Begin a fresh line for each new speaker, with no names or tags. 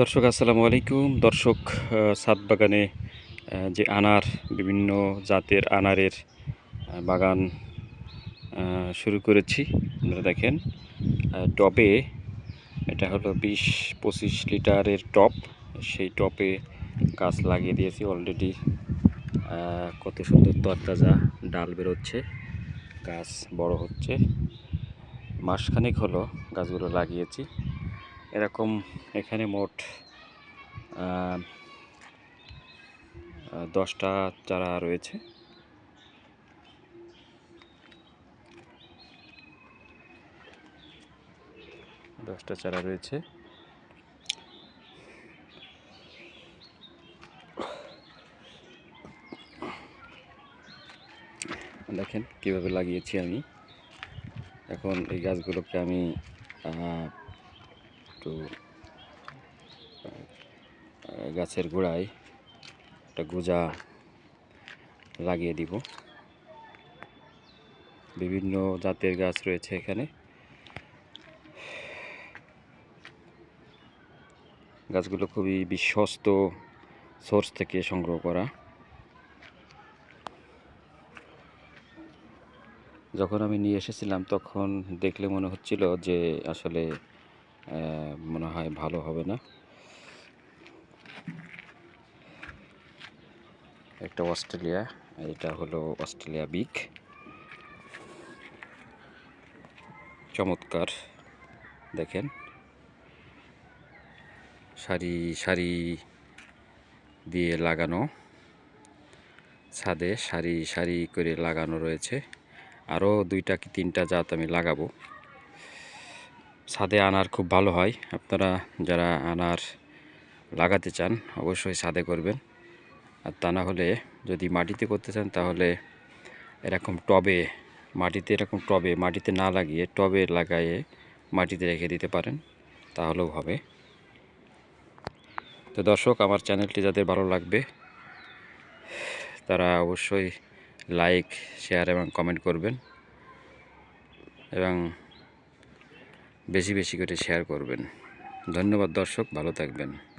দর্শক, আসসালামু আলাইকুম। দর্শক ছাদ বাগানে যে আনার, বিভিন্ন জাতের আনারের বাগান শুরু করেছি। আপনারা দেখেন টবে এটা হলো বিশ পঁচিশ লিটারের টপ। সেই টপে গাছ লাগিয়ে দিয়েছি অলরেডি কত সুন্দর তরতাজা ডাল বেরোচ্ছে, গাছ বড় হচ্ছে। মাসখানেক হলো গাছগুলো লাগিয়েছি। এরকম এখানে মোট দশটা চারা রয়েছে। দশটা চারা রয়েছে। দেখেন কীভাবে লাগিয়েছি আমি। এখন এই গাছগুলোকে আমি একটু গাছের গোড়ায় একটা গোজা লাগিয়ে দিব। বিভিন্ন জাতের গাছ রয়েছে এখানে। গাছগুলো খুবই বিশ্বস্ত সোর্স থেকে সংগ্রহ করা। যখন আমি নিয়ে এসেছিলাম, তখন দেখলে মনে হচ্ছিল যে আসলে মনে হয় ভালো হবে না। একটা অস্ট্রেলিয়া, এটা হলো অস্ট্রেলিয়া বিগ। চমৎকার, দেখেন। সারি সারি দিয়ে লাগানো। ছাদে সারি সারি করে লাগানো রয়েছে। আরও দুইটা কি তিনটা জাত আমি লাগাবো। ছাদে আনার খুব ভালো হয়। আপনারা যারা আনার লাগাতে চান, অবশ্যই ছাদে করবেন। আর তা না হলে যদি মাটিতে করতে চান, তাহলে এরকম টবে, মাটিতে এরকম টবে, মাটিতে না লাগিয়ে টবে লাগায়ে মাটিতে রেখে দিতে পারেন, তাহলেও হবে। তো দর্শক, আমার চ্যানেলটি যাদের ভালো লাগবে, তারা অবশ্যই লাইক, শেয়ার এবং কমেন্ট করবেন। এবং বেশি বেশি করে শেয়ার করবেন। ধন্যবাদ দর্শক ভালো থাকবেন।